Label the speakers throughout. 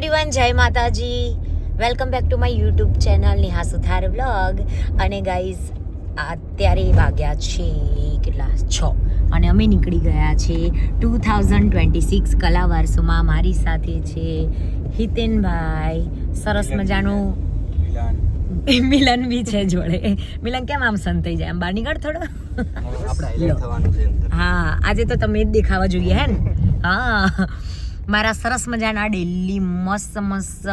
Speaker 1: Everyone જય Mataji welcome back to my YouTube channel Niha Suthar blog અને guys અત્યારે વાગ્યા છે કેટલા? છ. અને અમે નીકળી ગયા છે ટુ થાઉઝન્ડ ટ્વેન્ટી સિક્સ કલા વારસોમાં. મારી સાથે છે હિતેનભાઈ. સરસ મજાનું મિલન. બી છે જોડે. મિલન કેમ આમ સંતાઈ જાય? આમ બહાર નીકળ થોડો. હા આજે તો તમે જ દેખાવા જોઈએ હે ને? હા. મારા સરસ મજાના ડેલી મસ્ત મસ્ત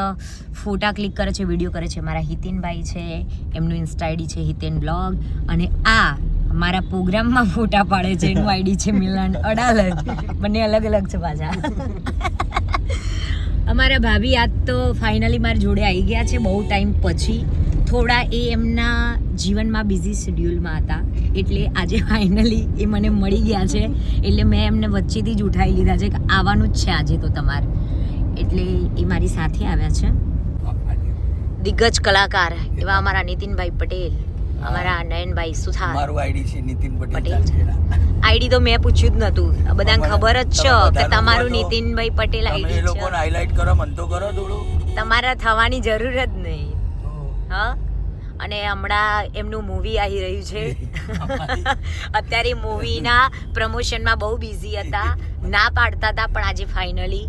Speaker 1: ફોટા ક્લિક કરે છે વીડિયો કરે છે. મારા હિતિનભાઈ છે, એમનું ઇન્સ્ટા આઈડી છે, હિતેન બ્લોગ અને આ મારા પ્રોગ્રામમાં ફોટા પાડે છે, એનું આઈડી છે, મિલન અડાલજ. બંને અલગ અલગ છે પાછા. અમારા ભાભી આજ તો ફાઇનલી મારી જોડે આવી ગયા છે, બહુ ટાઈમ પછી. થોડા એ એમના જીવનમાં બિઝી શેડ્યુલમાં હતા. એટલે આજે ફાઇનલી એ મને મળી ગયા છે. એટલે મેં એમને વચ્ચેથી જ ઉઠાવી લીધા છે કે આવવાનું જ છે આજે તો તમારે. એટલે એ મારી સાથે આવ્યા છે. દિગ્ગજ કલાકાર એવા અમારા નીતિનભાઈ પટેલ અમારા નયનભાઈ સુથાર.
Speaker 2: મારું આઈડી છે નીતિન પટેલ.
Speaker 1: આઈડી તો મેં પૂછ્યું જ નહોતું. બધાને ખબર જ છે કે તમારું. નીતિનભાઈ પટેલ આઈડી છે.
Speaker 2: લોકોને હાઇલાઇટ કરો મન તો કરો થોડું.
Speaker 1: તમારા થવાની જરૂર જ નહીં. હા? અને હમણાં એમનું મૂવી આવી રહ્યું છે. અત્યારે મૂવીના પ્રમોશનમાં બહુ બિઝી હતા. ના પાડતા હતા પણ આજે ફાઇનલી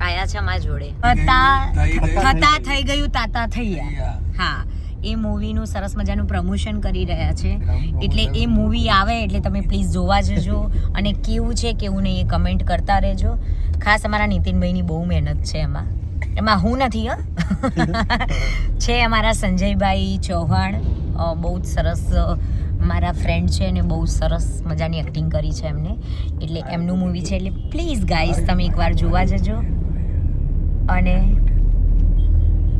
Speaker 1: આયા છે અમારા જોડે. થતા
Speaker 2: થઈ ગયું.
Speaker 1: થતા થઈ ગયું તાતા થઈ ગયા હા એ મૂવીનું સરસ મજાનું પ્રમોશન કરી રહ્યા છે. એટલે એ મૂવી આવે એટલે તમે પ્લીઝ જોવા જજો. અને કેવું છે કેવું નહીં એ કમેન્ટ કરતા રહેજો. ખાસ અમારા નીતિનભાઈની બહુ મહેનત છે એમાં. એમાં હું નથી હો. છે અમારા સંજયભાઈ ચૌહાણ. બહુ જ સરસ મારા ફ્રેન્ડ છે અને બહુ સરસ મજાની એક્ટિંગ કરી છે એમને. એટલે એમનું મૂવી છે એટલે પ્લીઝ ગાઈઝ તમે એકવાર જોવા જજો. અને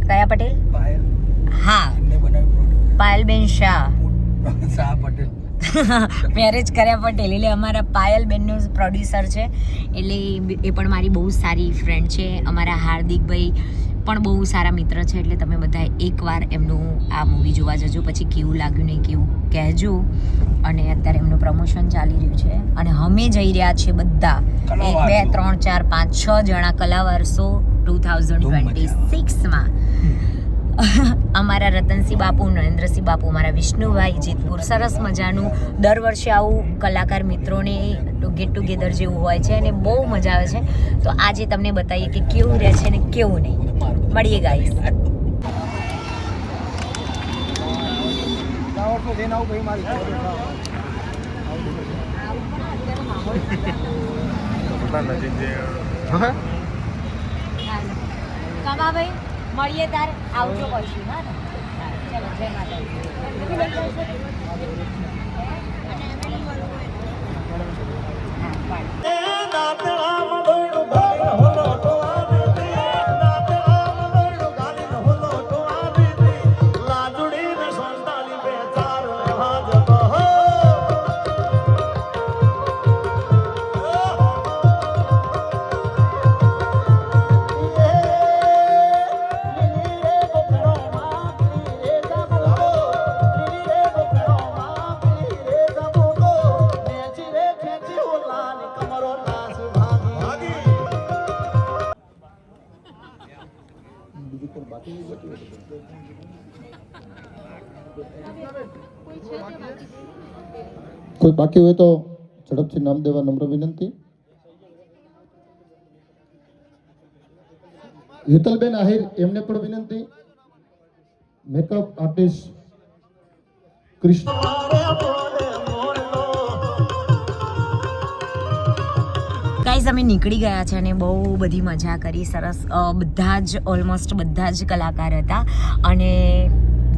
Speaker 1: કયા પટેલ? હા. પાયલબેન શાહ.
Speaker 2: શાહ પટેલ.
Speaker 1: મેરેજ કર્યા પટેલ એટલે અમારા પાયલબેનનો પ્રોડ્યુસર છે. એટલે એ પણ મારી બહુ સારી ફ્રેન્ડ છે. અમારા હાર્દિકભાઈ પણ બહુ સારા મિત્ર છે એટલે તમે બધા એકવાર એમનું આ મૂવી જોવા જજો. પછી કેવું લાગ્યું નહીં કેવું કહેજો. અને અત્યારે એમનું પ્રમોશન ચાલી રહ્યું છે. અને અમે જઈ રહ્યા છીએ બધા. એક બે ત્રણ ચાર પાંચ છ જણા કલાવારસો ટુ થાઉઝન્ડ ટ્વેન્ટી સિક્સમાં અમારા રતનસિંહ બાપુ નરેન્દ્રસિંહ બાપુ મારા વિષ્ણુભાઈ જીતપુર સરસ મજાનું દર વર્ષે આવું કલાકાર મિત્રોને ગેટ ટુગેધર જેવું હોય છે અને બહુ મજા આવે છે. તો આજે તમને બતાવીએ કે કેવું રહે છે ને કેવું નહીં. મળીએ ગાઈસ કમાભાઈ? મળીએ તાર આવજો પછી હા ને? ચલો જય માતાજી. હા, પાડ.
Speaker 3: કોઈ બાકી હોય તો ઝડપથી નામ દેવા નમ્ર વિનંતી. હેતલબેન આહિર એમને પણ વિનંતી. Makeup artist Krishna.
Speaker 1: ગાઈઝ અમે નીકળી ગયા છે અને બહુ બધી મજા કરી. સરસ બધા જ ઓલમોસ્ટ બધા જ કલાકાર હતા. અને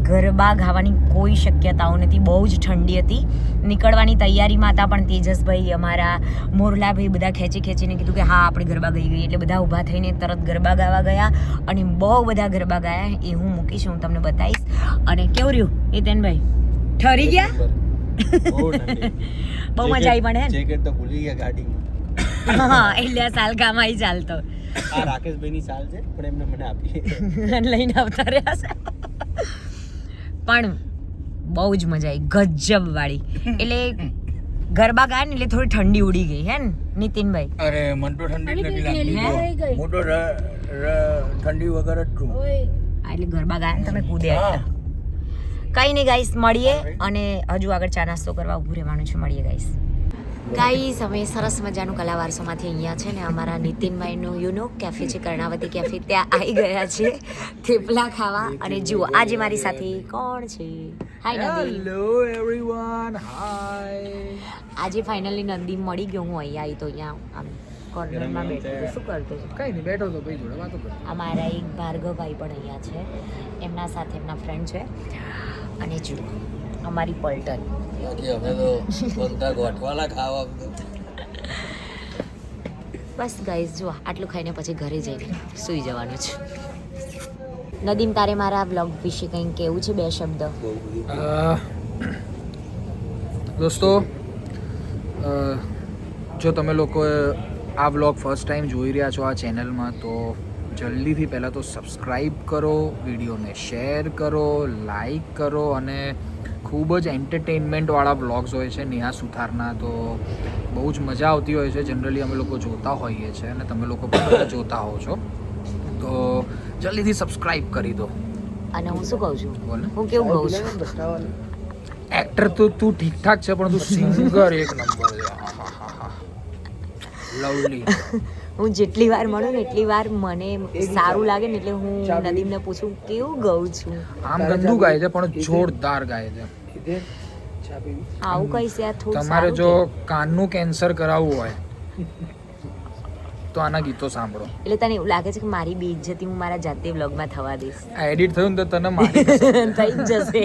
Speaker 1: ગરબા ગાવાની કોઈ શક્યતાઓ નથી. બહુ જ ઠંડી હતી. નીકળવાની તૈયારીમાં હતા પણ તેજસભાઈ અમારા મોરલાભાઈ બધા ખેંચી ખેંચીને કીધું કે હા આપણે ગરબા ગઈ ગઈ. એટલે બધા ઊભા થઈને તરત ગરબા ગાવા ગયા અને બહુ બધા ગરબા ગાયા. એ હું મૂકીશ હું તમને બતાવીશ. અને કેવું રહ્યું હિતેનભાઈ ઠરી ગયા? બહુ મજા આવી પણ હે
Speaker 2: જેકેટ તો ભૂલી ગયા ગાડીમાં.
Speaker 1: હા એટલે આ સાલ કામ ચાલતો.
Speaker 2: આ રાકેશભાઈની સાલ છે પણ એમને મને આપી.
Speaker 1: લઈને આવતા રહ્યા છે. પણ બહુ જ મજા આવી ગજબ વાળી એટલે ગરબા ગાય ને એટલે થોડી ઠંડી ઉડી ગઈ હે ને નીતિનભાઈ?
Speaker 2: અરે મન તો ઠંડી નથી લાગતી હું તો ઠંડી વગર જ છું.
Speaker 1: એટલે ગરબા ગાયા તમે કૂદ્યા હતા કઈ નહીં ગાઈસ મળીએ અને હજુ આગળ ચા નાસ્તો કરવા ઊભું રહેવાનું છે. મળીએ ગાઈસ. ગાઈસ અમે સરસ મજાનું કલા વારસોમાંથી અહીંયા છે ને અમારા નીતિનભાઈનું યુનો કેફે છે કર્ણાવતી કેફે ત્યાં આવી ગયા છે થેપલા ખાવા. અને જુઓ આજે મારી સાથે કોણ છે? હાય નદી.
Speaker 2: હેલો એવરીવન હાય
Speaker 1: આજે ફાઇનલી નંદી મળી ગયો હું અહીંયા આવી તો અહીંયા આમ કોર્નરમાં બેઠો તો શું કરતો છે?
Speaker 2: કઈ નહીં બેઠો તો ભાઈ જોડે વાતો કરતો.
Speaker 1: અમારા એક ભાર્ગવભાઈ પણ અહીંયા છે. એમના સાથે એમના ફ્રેન્ડ છે. અને જુઓ અમારી પલટન.
Speaker 2: અમે તો ગોઠવાલા ખાવા
Speaker 1: બસ ગાઈઝ જો આટલું ખાઈને પછી ઘરે જઈને સૂઈ જવાનું છે. નદીમ તારે મારા બ્લોગ વિશે કંઈ કેવું છે બે શબ્દ?
Speaker 4: દોસ્તો જો તમે લોકો આ વ્લોગ ફર્સ્ટ ટાઈમ જોઈ રહ્યા છો આ ચેનલમાં તો જલ્દીથી પહેલાં તો સબસ્ક્રાઈબ કરો વિડીયોને શેર કરો લાઈક કરો અને ખૂબ જ એન્ટરટેનમેન્ટવાળા બ્લોગ્સ હોય છે નેહા સુથારના. તો બહુ જ મજા આવતી હોય છે. જનરલી અમે લોકો જોતા હોઈએ છીએ અને તમે લોકો પણ બધા જોતા હો છો. તો જલ્દીથી સબસ્ક્રાઇબ કરી દો.
Speaker 1: અને હું શું કહું છું?
Speaker 4: બોલો.
Speaker 1: હું કેવું કહું છું?
Speaker 4: એક્ટર તો તું ઠીકઠાક છે પણ તું સિંગર એક નંબર છે. લવલી
Speaker 1: હું જેટલી વાર મળું ને એટલી વાર મને સારું લાગે ને એટલે હું નદીમને પૂછું કેવું ગાઉં છું.
Speaker 4: આમ ગંદુ ગાય છે પણ જોરદાર ગાય છે.
Speaker 1: આવું કઈ છે?
Speaker 4: તમારે જો કાનનું કેન્સર કરાવવું હોય તો આના ગીતો સાંભળો.
Speaker 1: એટલે તને એવું લાગે છે કે મારી બી ઇજ્જતી હું મારા જાતે વ્લોગમાં થવા દઈશ?
Speaker 4: આ એડિટ થયું ને તો તને મારી
Speaker 1: થઈ જ જશે.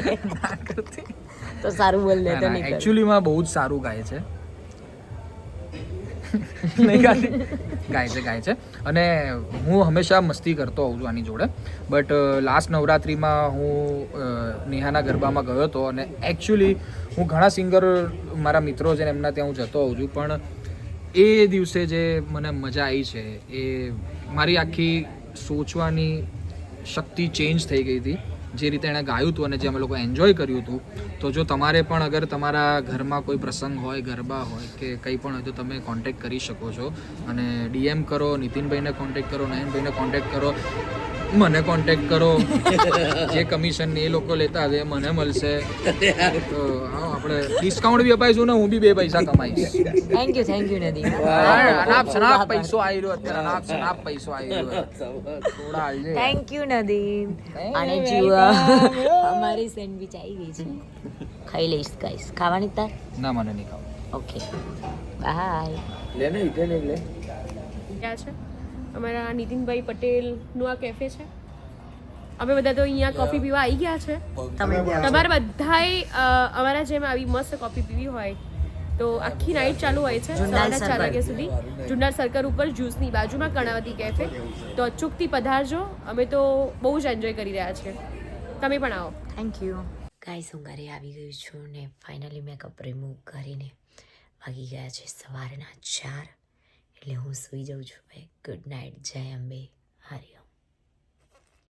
Speaker 1: તો સારું બોલ લે તો
Speaker 4: એકચ્યુઅલીમાં બહુ જ સારું ગાય છે. ગાય છે ગાય છે. અને હું હંમેશા મસ્તી કરતો હોઉં છું આની જોડે. બટ લાસ્ટ નવરાત્રિમાં હું નેહાના ગરબામાં ગયો હતો અને એકચ્યુઅલી હું ઘણા સિંગર મારા મિત્રો છે ને એમના ત્યાં હું જતો હોઉં છું. પણ એ દિવસે જે મને મજા આવી છે, એ મારી આખી સોચવાની શક્તિ ચેન્જ થઈ ગઈ હતી. જે રીતે એણે ગાયું હતું અને જે અમે લોકો એન્જોય કર્યું હતું તો જો તમારે પણ અગર તમારા ઘરમાં કોઈ પ્રસંગ હોય ગરબા હોય કે કંઈ પણ હોય તો તમે કોન્ટેક કરી શકો છો. અને ડીએમ કરો નીતિનભાઈને કોન્ટેક કરો નયનભાઈને કોન્ટેક્ટ કરો મને કોન્ટેક્ટ કરો. જે કમિશન એ લોકો લેતા આવે મને મળશે. તો આપણે ડિસ્કાઉન્ટ બી અપાઈશું ને હું બી બે પૈસા કમાઈશ.
Speaker 1: થેન્ક યુ થેન્ક યુ નદી
Speaker 4: અનાપ શનાપ પૈસો આવી રહ્યો અત્યારે અનાપ શનાપ પૈસો આવી રહ્યો થોડા હાલજે
Speaker 1: થેન્ક યુ
Speaker 4: નદી
Speaker 1: અને જીવા અમારી સેન્ડવિચ આવી ગઈ છે. ખાઈ લઈશ ગાઈસ ખાવાની તાર?
Speaker 4: ના મને નહીં ખાવ
Speaker 1: ઓકે બાય
Speaker 2: લે ને લે.
Speaker 5: ત્યાં છે? અમારા નીતિનભાઈ પટેલનું આ કેફે છે. અમે બધા તો અહીંયા કોફી પીવા આવી ગયા છે.
Speaker 1: તમે
Speaker 5: તમારે બધાએ અમારા જેમ આવી મસ્ત કોફી પીવી હોય તો આખી નાઇટ ચાલુ હોય છે સવારના ચાર વાગ્યા સુધી. જુન્નાર સર્કલ ઉપર જ્યુસની બાજુમાં કર્ણાવતી કેફે તો અચૂકથી પધારજો. અમે તો બહુ જ એન્જોય કરી રહ્યા છીએ. તમે પણ આવો.
Speaker 1: થેન્ક યુ ગાઈસ હું ઘરે આવી ગઈ છું ને ફાઇનલી મેકઅપ રિમૂવ કરીને વાગી ગયા છે સવારના ચાર. એટલે હું સૂઈ જાઉં છું. ભાઈ ગુડ નાઇટ જય અંબે. હરિ